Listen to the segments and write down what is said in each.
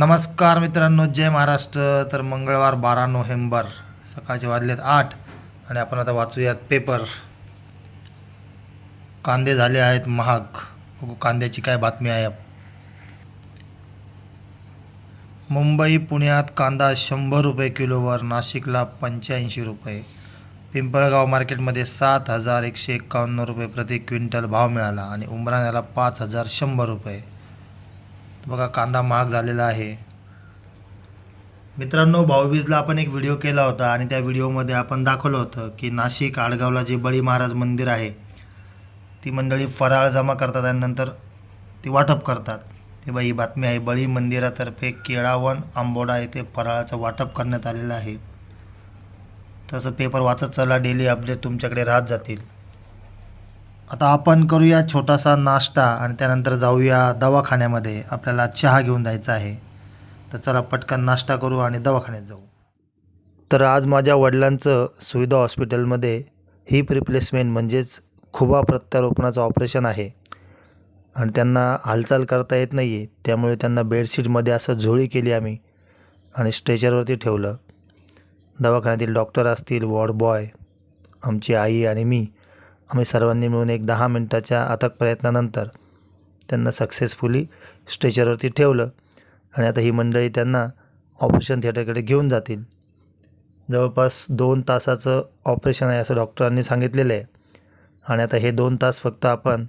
नमस्कार मित्रांनो जय महाराष्ट्र. तर मंगळवार बारा नोव्हेंबर सकाळचे वाजलेत आठ आणि आपण आता वाचूयात पेपर. कांदे झाले आहेत महाग. बघू कांद्याची काय बातमी आहे. मुंबई पुण्यात कांदा शंभर रुपये किलोवर नाशिकला पंच्याऐंशी रुपये. पिंपळगाव मार्केटमध्ये सात हजार एकशे एक्कावन्न रुपये प्रति क्विंटल भाव मिळाला आणि उमराण्याला पाच हजार शंभर रुपये. बघा कांदा महाग झालेला आहे. मित्रांनो भाऊबीजला आपण एक व्हिडिओ केला होता आणि त्या व्हिडिओमध्ये आपण दाखवलं होतं की नाशिक आडगावला जे बळी महाराज मंदिर आहे ती मंडळी फराळ जमा करतात आणि नंतर ती वाटप करतात. ते बाई ही बातमी आहे बळी मंदिरातर्फे केळावन आंबोडा येथे फराळाचं वाटप करण्यात आलेलं आहे. तसं पेपर वाचत चला डेली अपडेट तुमच्याकडे राहत जातील. आता आपण करूया छोटासा नाश्ता आणि त्यानंतर जाऊया दवाखान्यामध्ये. आपल्याला चहा घेऊन जायचा आहे. तर चला पटकन नाश्ता करू आणि दवाखान्यात जाऊ. तर आज माझ्या वडिलांचं सुविधा हॉस्पिटलमध्ये हिप रिप्लेसमेंट म्हणजेच खुबा प्रत्यारोपणाचं ऑपरेशन आहे. आणि त्यांना हालचाल करता येत नाही आहे त्यामुळे त्यांना बेडशीटमध्ये असं झोळी केली आम्ही आणि स्ट्रेचरवरती ठेवलं. दवाखान्यातील डॉक्टर असतील वॉर्ड बॉय आमची आई आणि मी आम्ही सर्वांनी मिळून एक दहा मिनटाच्या अथक प्रयत्नानंतर त्यांना सक्सेसफुली स्ट्रेचरवरती ठेवलं. आणि आता ही मंडळी त्यांना ऑपरेशन थिएटरकडे घेऊन जातील. जवळपास दोन तासाचं ऑपरेशन आहे असं डॉक्टरांनी सांगितलेलं आहे. आणि आता हे दोन तास फक्त आपण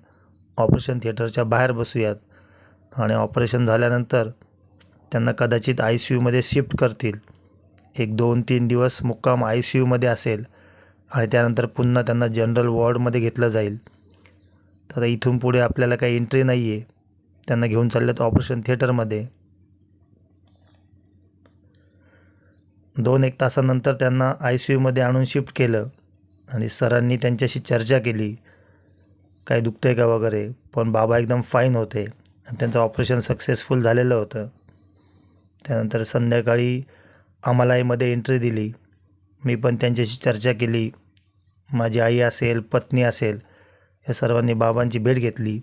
ऑपरेशन थिएटरच्या बाहेर बसूयात. आणि ऑपरेशन झाल्यानंतर त्यांना कदाचित आय सी यूमध्ये शिफ्ट करतील. एक दोन तीन दिवस मुक्काम आय सी यूमध्ये असेल. आणि त्यानंतर पुन्हा त्यांना जनरल वॉर्डमध्ये घेतलं जाईल. तर आता इथून पुढे आपल्याला काही एंट्री नाही आहे त्यांना घेऊन चालल्यात ऑपरेशन थिएटरमध्ये दोन एक तासानंतर त्यांना आय सी यूमध्ये आणून शिफ्ट केलं आणि सरांनी त्यांच्याशी चर्चा केली. काय दुखतं आहे का वगैरे? पण बाबा एकदम फाईन होते. आणि त्यांचं ऑपरेशन सक्सेसफुल झालेलं होतं. त्यानंतर संध्याकाळी आम्हालाही मध्ये एंट्री दिली. मी पण त्यांच्याशी चर्चा केली. माझी आई असेल पत्नी असेल या सर्वांनी बाबांची भेट घेतली.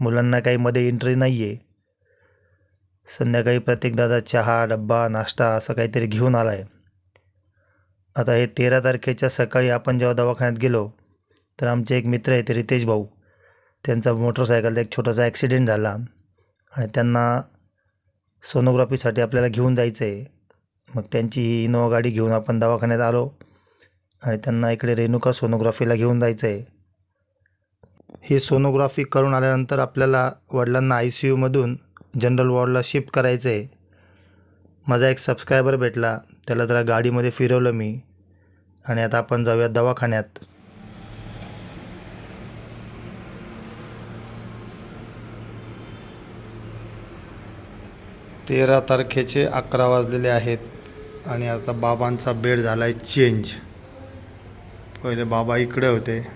मुलांना काही मध्ये एंट्री नाही आहे संध्याकाळी प्रत्येक दादा चहा डब्बा नाश्ता असं काहीतरी घेऊन आला आहे आता हे तेरा तारखेच्या सकाळी आपण जेव्हा दवाखान्यात गेलो तर आमचे एक मित्र आहेत रितेश भाऊ. त्यांचा मोटरसायकलचा एक छोटासा ॲक्सिडेंट झाला आणि त्यांना सोनोग्राफीसाठी आपल्याला घेऊन जायचं आहे मग त्यांची ही इनोवा गाडी घेऊन आपण दवाखान्यात आलो. आणि त्यांना इकडे रेणुका सोनोग्राफीला घेऊन जायचं आहे ही सोनोग्राफी करून आल्यानंतर आपल्याला वडिलांना आय सी यूमधून जनरल वॉर्डला शिफ्ट करायचं आहे माझा एक सबस्क्रायबर भेटला. त्याला जरा गाडीमध्ये फिरवलं मी. आणि आता आपण जाऊया दवाखान्यात. तेरा तारखेचे अकरा वाजलेले आहेत. आणि आता बाबांचा बेड झाला आहे चेंज. पहिले बाबा इकडे होते.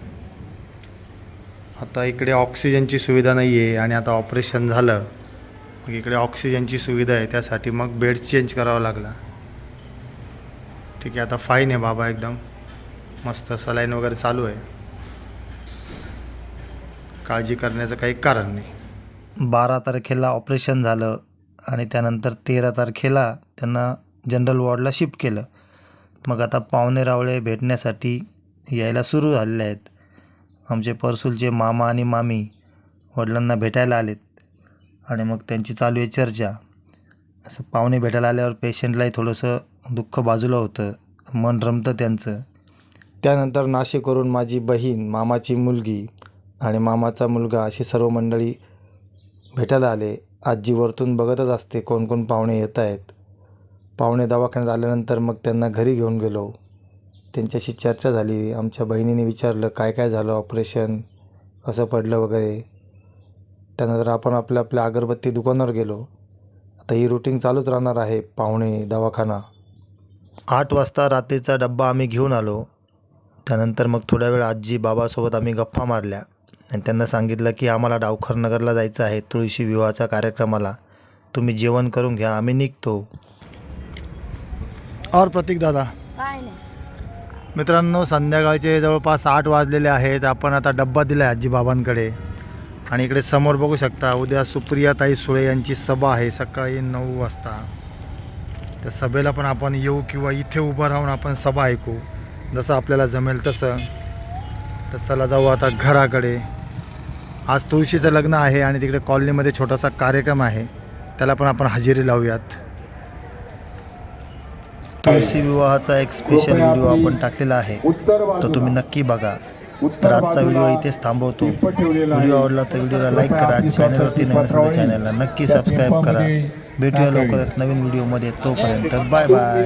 आता इकडे ऑक्सिजनची सुविधा नाही आहे आणि आता ऑपरेशन झालं. मग इकडे ऑक्सिजनची सुविधा आहे त्यासाठी मग बेड चेंज करावा लागला. ठीक आहे आता फाईन आहे बाबा एकदम. मस्त सलाईन वगैरे चालू आहे. काळजी करण्याचं काही कारण नाही. बारा तारखेला ऑपरेशन झालं आणि त्यानंतर तेरा तारखेला त्यांना जनरल वॉर्डला शिफ्ट केलं. मग आता पाहुणे रावळे भेटण्यासाठी यायला सुरू झालेले आहेत आमचे परसूलचे मामा आणि मामी वडिलांना भेटायला आलेत आणि मग त्यांची चालू आहे चर्चा. असं पाहुणे भेटायला आल्यावर पेशंटलाही थोडंसं दुःख बाजूला होतं. मन रमतं त्यांचं. त्यानंतर नाशिक करून माझी बहीण मामाची मुलगी आणि मामाचा मुलगा अशी सर्व मंडळी भेटायला आले. आजी वरतून बघतच असते कोण कोण पाहुणे येत आहेत पाहुणे दवाखान्यात आल्यानंतर मग त्यांना घरी घेऊन गेलो. त्यांच्याशी चर्चा झाली. आमच्या बहिणीने विचारलं काय काय झालं ऑपरेशन? कसं पडलं वगैरे? त्यानंतर आपण आपल्या आपल्या अगरबत्ती दुकानावर गेलो आता ही रुटीन चालूच राहणार आहे पाहुणे दवाखाना. आठ वाजता रात्रीचा डब्बा आम्ही घेऊन आलो. त्यानंतर मग थोड्या वेळ आजी बाबासोबत आम्ही गप्पा मारल्या आणि त्यांना सांगितलं की आम्हाला डावखर नगरला जायचं आहे तुळशी विवाहाच्या कार्यक्रमाला. तुम्ही जेवण करून घ्या आम्ही निघतो. और प्रतीक दादा? काय नाही. मित्रांनो संध्याकाळचे जवळपास आठ वाजलेले आहेत. आपण आता डब्बा दिला आहे आजीबाबांकडे. आणि इकडे समोर बघू शकता उद्या सुप्रियाताई सुळे यांची सभा आहे सकाळी नऊ वाजता. त्या सभेला पण आपण येऊ किंवा इथे उभं राहून आपण सभा ऐकू. जसं आपल्याला जमेल तसं. तर चला जाऊ आता घराकडे. आज तुळशीचं लग्न आहे आणि तिकडे कॉलनीमध्ये छोटासा कार्यक्रम आहे. त्याला पण आपण हजेरी लावूयात. तुळशी विवाहाचा एक स्पेशल व्हिडिओ आपण टाकलेला आहे. तो तुम्ही नक्की बघा. तर आजचा व्हिडिओ इथेच थांबवतो. व्हिडिओ आवडला तर व्हिडिओला लाईक करा. चॅनलवरती नवीन तर चॅनलला नक्की सबस्क्राईब करा. भेटूया लवकरच नवीन व्हिडिओमध्ये तोपर्यंत बाय बाय